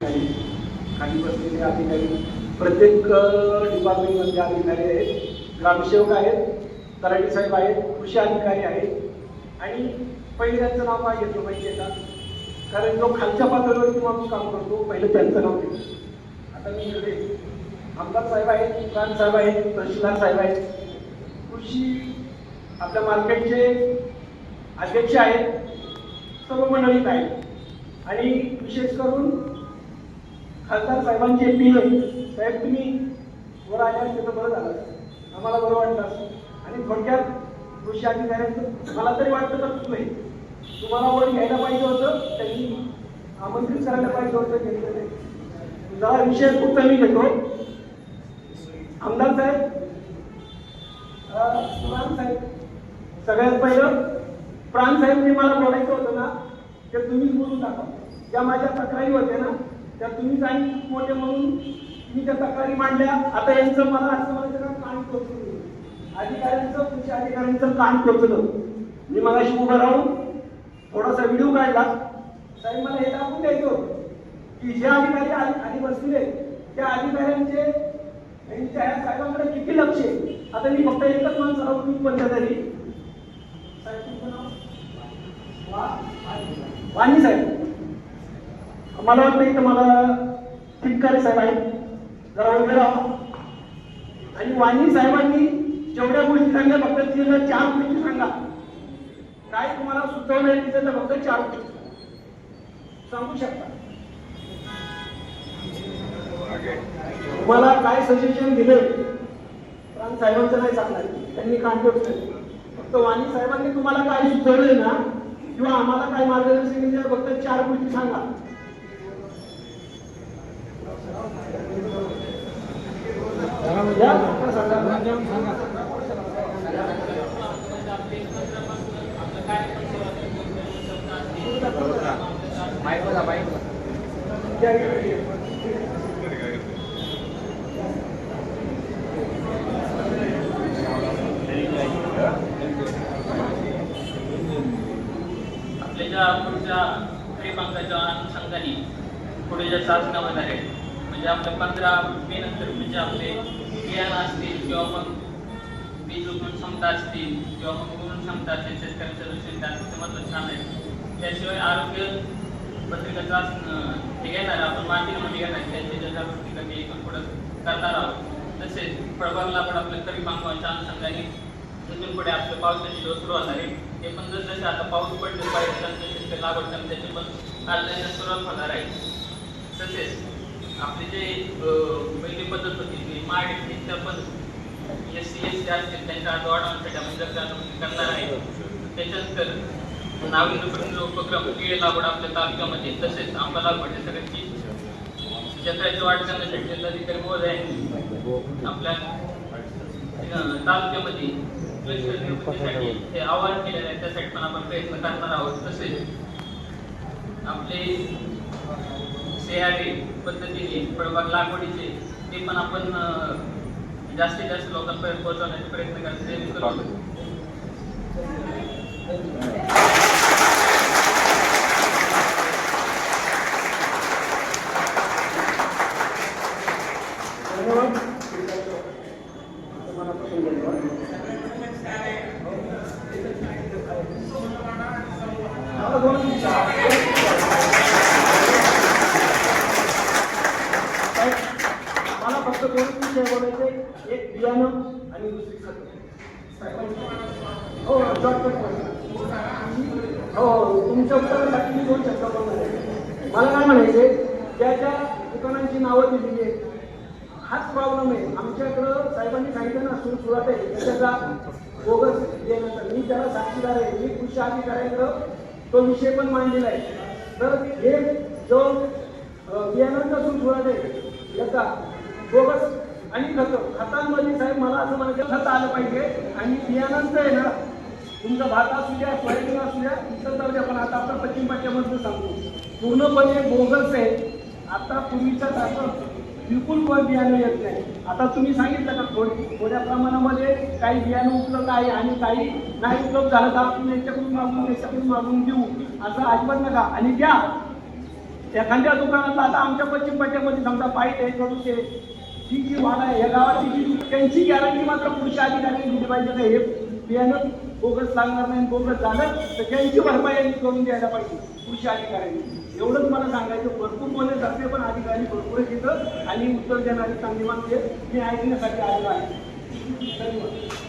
खाली बसलेले अधिकारी प्रत्येक डिपार्टमेंटमधले अधिकारी आहेत ग्रामसेवक आहेत तलाठी साहेब आहेत कृषी अधिकारी आहेत. आणि पहिल्यांचं नाव काय घेतलं पाहिजे का कारण जो खालच्या पातळीवरती माणूस काम करतो पहिलं त्यांचं नाव घेतो आता मी इकडे आमदार साहेब आहेत प्राण साहेब आहेत तहसीलदार साहेब आहेत. कृषी आपल्या मार्केटचे अध्यक्ष आहेत सर्व मंडळीत आहेत. आणि विशेष करून खासदार साहेबांचे पी साहेब तुम्ही वर आल्यास त्याचं बरं झालं. आम्हाला बरं वाटलं. आणि थोडक्यात कृषी अधिकाऱ्यांचं मला तरी वाटतं तर तुम्ही तुम्हाला वर घ्यायला पाहिजे होतं त्यांनी आमंत्रित करायला पाहिजे होतं घेतलं नाही जरा विषय खूप कमी घेतो. आमदार साहेब प्राण साहेब. सगळ्यात पहिलं प्राण साहेबने मला बोलायचं होतं ना ते तुम्हीच बोलून टाका ज्या माझ्या तक्रारी होत्या ना त्या तुम्ही आणि मोठे म्हणून मी त्या तक्रारी मांडल्या. आता यांचं मला असं म्हणायचं का? कान टोचलं अधिकाऱ्यांचं तुमच्या अधिकाऱ्यांचं कान टोचलं. मी मगाशी उभं राहून थोडासा व्हिडिओ काढला. साहेब मला हे दाखवून द्यायचो की जे अधिकारी आधी आधी बसले त्या अधिकाऱ्यांचे यांच्या ह्या साहेबांकडे किती लक्ष आहे? आता मी फक्त एकच माणसाला उठून मी झाली. साहेब तुमचं नाव? वा- वाणी साहेब. मला वाटतं इथं मला तिटकारे साहेब आहेत. जरा उभे राहा. आणि वाणी साहेबांनी जेवढ्या गोष्टी सांगल्या फक्त तिला चार गोष्टी सांगा. काय तुम्हाला सुचवलं आहे तर फक्त चार गोष्टी. सांगू शकता? तुम्हाला काय सजेशन दिले प्राण साहेबांचं नाही सांगणार. त्यांनी कांटोट फक्त वाणी साहेबांनी तुम्हाला काय सुचवलंय ना किंवा आम्हाला काय मार्गदर्शन केलं फक्त चार गोष्टी सांगा या, आपण सांगा. या, या, या. आपल्या ज्या पुढच्या क्रमांकाच्या अनुषंगाने पुढे ज्या चाचण्या होणार आहेत. म्हणजे आपल्या पंधरा मे नंतर म्हणजे आपले बियाणं असतील किंवा मग बीज उकळून क्षमता असतील किंवा मग उकळून क्षमता असेल शेतकऱ्यांच्या दृष्टीने त्यांचं महत्त्व छान आहे. त्याशिवाय आरोग्य पत्रिका चाचण हे घेणार आपण मार्केटमध्ये घेणार त्यांची जनजागृती जागृती कमी पुढं करणार आहोत. तसेच फळबागला पण आपल्या क्रमांकाच्या अनुषंगाने तिथून पुढे आपलं पावसाची दिवस सुरू होणार आहे ते पण जर जसे आता पाऊस पडले पाहिजे त्यांचे लागवड करणे त्याची पण काढण्यास सुरुवात होणार आहे. तसेच आपली जे पहिली पद्धत होती ती माड त्या पण एस सी एस सी असतील त्यांच्या आज वाढवण्यासाठी आपण जर करणार आहे त्याच्यानंतर नाविन्यपूर्ण उपक्रम केळ लागवड आपल्या तालुक्यामध्ये तसेच आंबा लागवड या सगळ्यांची क्षेत्राची वाढ करण्यासाठी जिल्हाधिकारी आहे. आपल्या तालुक्यामध्ये क्लस्टर निर्मितीसाठी हे आवाहन केलेलं आहे त्यासाठी पण आपण प्रयत्न करणार आहोत. तसेच आपले सेहारी पद्धतीने फळबाग लागवडीचे ते पण आपण जास्तीत जास्त लोकांपर्यंत पोहोचवण्याचा प्रयत्न करतो. जेणेकरून धन्यवाद मनापासून धन्यवाद मला दोन मला फक्त दोन विषय बोलायचे पियानो आणि दुसरी हो हो तुमच्या उत्तरासाठी मी दोन शब्द बोलणार आहे मला काय म्हणायचे त्या त्या दुकानांची नावं दिलेली आहेत. हाच प्रॉब्लेम आहे. आमच्याकडं साहेबांनी सांगितलं ना सुरू सुरुवात आहे. त्याच्याचा बोगस देण्याचा. मी त्याला साक्षीदार आहे मी कृषी अधिकाऱ्याकडं तो विषय पण मांडलेला आहे. तर हे जो बियाणांचा सुरू सुरुवात आहे. याचा बोगस आणि खतं खतांमध्ये साहेब मला असं म्हणायचं खत आलं पाहिजे. आणि बियाणांचं आहे ना तुमचा भात असू द्या सोयाबीन असू द्या इतर जाऊ द्या पण आता आपण पश्चिम पट्ट्यामधून सांगतो. पूर्णपणे बोगस आहे. आता पूर्वीच्या सारखं बिलकुल कोण बियाणं येत नाही. आता तुम्ही सांगितलं का थोडी थोड्या प्रमाणामध्ये काही बियाणं उपलब्ध आहे आणि काही नाही उपलब्ध झालं तर आपण याच्याकडून मागून याच्याकडून मागून देऊ असं अजिबात नका. आणि द्या. एखाद्या दुकानात आता आमच्या पश्चिम पट्ट्यामध्ये समजा पाईट आहे ही जी वाद आहे. या गावाची जी त्यांची गॅरंटी मात्र पुढच्या अधिकाऱ्यांनी दिली पाहिजे का हे बियाणं बोगस सांगणार नाही बोगस झालं तर त्यांची भरपाई करून द्यायला पाहिजे पुढच्या अधिकाऱ्यांनी. एवढंच मला सांगायचं भरपूर बोलण्यासारखे पण अधिकारी भरपूर येतं आणि उत्तर देणारी चांगली माणसे मी ऐकण्यासाठी आलेलो आहे. धन्यवाद.